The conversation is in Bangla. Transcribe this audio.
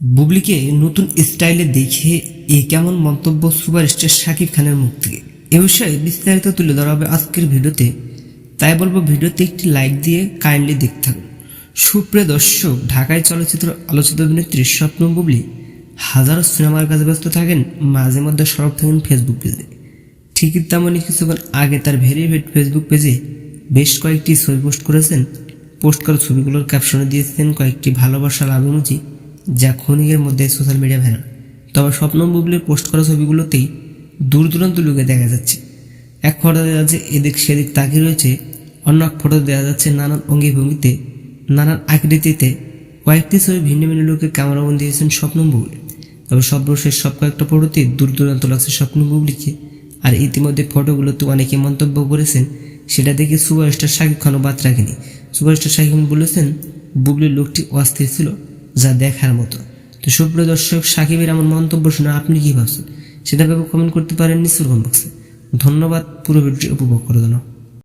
বুবলিকে নতুন স্টাইলে দেখে এ কেমন মন্তব্য সুপারস্টার শাকিব খানের মুখ থেকে। এ বিষয়ে বিস্তারিত তুলে ধরা হবে আজকের ভিডিওতে। তাই বলব ভিডিওতে একটি লাইক দিয়ে কাইন্ডলি দেখতে থাকুন। সুপ্রিয় দর্শক, ঢাকায় চলচ্চিত্র আলোচিত অভিনেত্রী স্বপ্ন বুবলি হাজারো সিনেমার কাজে ব্যস্ত থাকেন মাঝে মধ্যে সরব থাকেন ফেসবুক পেজে। ঠিকই তেমনই কিছুক্ষণ আগে তার ভেরিফাইড ফেসবুক পেজে বেশ কয়েকটি ছবি পোস্ট করেছেন। পোস্ট করা ছবিগুলোর ক্যাপশনে দিয়েছেন কয়েকটি ভালোবাসার আভিমুচি যা ক্ষণিকের মধ্যে সোশ্যাল মিডিয়া ভেড়া তবে স্বপ্ন বুবলির পোস্ট করা ছবিগুলোতেই দূর দূরান্ত লুকে দেখা যাচ্ছে। এক ফটো দেওয়া যাচ্ছে এদিক সেদিক তাকিয়ে রয়েছে, অন্য এক ফটো দেওয়া যাচ্ছে নানান অঙ্গি ভঙ্গিতে নানান আকৃতিতে। কয়েকটি ছবি ভিন্ন ভিন্ন লোকে ক্যামেরাবন্দি দিয়েছেন স্বপ্ন বুবলি। তবে সর্বশেষ সব কয়েকটা ফটোতে দূর দূরান্ত লাগছে স্বপ্ন বুবলিকে। আর ইতিমধ্যে ফটোগুলোতে অনেকে মন্তব্য করেছেন, সেটা দেখে সুপারস্টার শাকিব খানও বাদ রাখেনি। সুপারস্টার শাকিব খান বলেছেন, বুবলির লোকটি অস্থির ছিল। যা দেখার মতো। তো সুপ্রিয় দর্শক, সাকিবের এমন মন্তব্য শুনে আপনি কি ভাবছেন? সেটা কমেন্ট করতে পারেন নিচুর কমেন্ট বক্সে ধন্যবাদ, পুরো ভিডিওটি উপভোগ করে দেওয়া